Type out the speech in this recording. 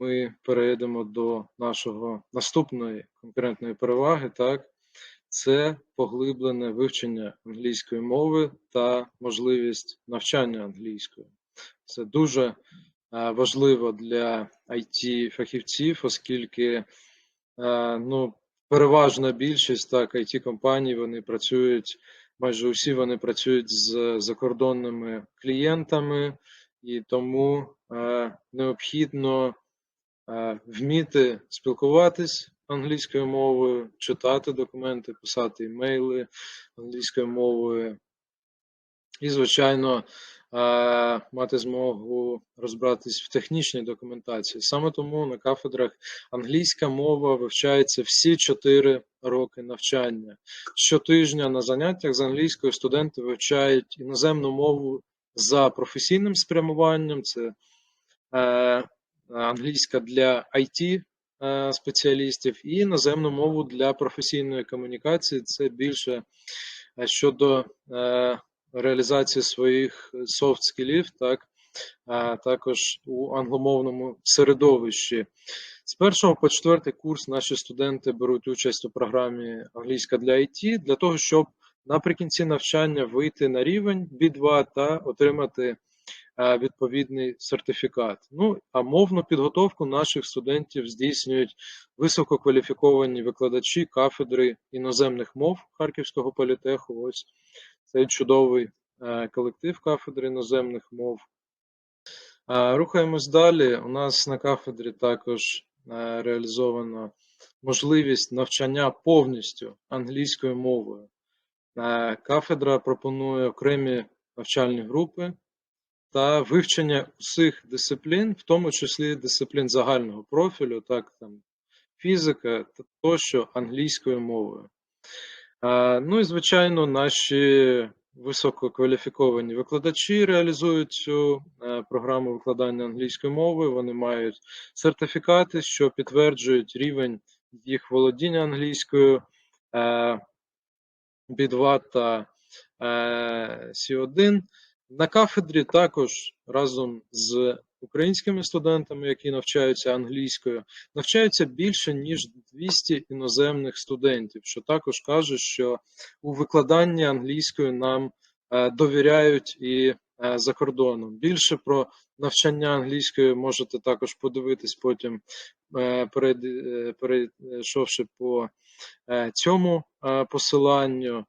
ми перейдемо до нашого наступної конкурентної переваги, так, це поглиблене вивчення англійської мови та можливість навчання англійською. Це дуже е, важливо для it фахівців, оскільки е, ну, переважна більшість так, it компаній вони працюють, майже усі вони працюють з закордонними клієнтами, і тому е, необхідно вміти спілкуватись англійською мовою, читати документи, писати імейли англійською мовою, і, звичайно, мати змогу розбиратись в технічній документації. Саме тому на кафедрах англійська мова вивчається всі 4 роки навчання. Щотижня на заняттях з англійською студенти вивчають іноземну мову за професійним спрямуванням. Це е, англійська для IT е, спеціалістів і іноземну мову для професійної комунікації. Це більше е, щодо е, реалізації своїх soft скілів, так, також у англомовному середовищі. З першого по четвертий курс наші студенти беруть участь у програмі Англійська для IT для того, щоб наприкінці навчання вийти на рівень B2 та отримати відповідний сертифікат. Ну а мовну підготовку наших студентів здійснюють висококваліфіковані викладачі кафедри іноземних мов Харківського політеху. Ось цей чудовий е, колектив кафедри іноземних мов. Е, Рухаємось далі. У нас на кафедрі також е, реалізована можливість навчання повністю англійською мовою. Е, Кафедра пропонує окремі навчальні групи та вивчення усіх дисциплін, в тому числі дисциплін загального профілю, так там фізика та тощо англійською мовою. Ну і звичайно, наші висококваліфіковані викладачі реалізують цю е, програму викладання англійської мови. Вони мають сертифікати, що підтверджують рівень їх володіння англійською е, B2 та е, C1. На кафедрі також разом з українськими студентами, які навчаються англійською, навчаються більше ніж 200 іноземних студентів, що також каже, що у викладанні англійською нам е, довіряють і е, за кордоном. Більше про навчання англійської можете також подивитись потім, е, перейшовши по цьому посиланню.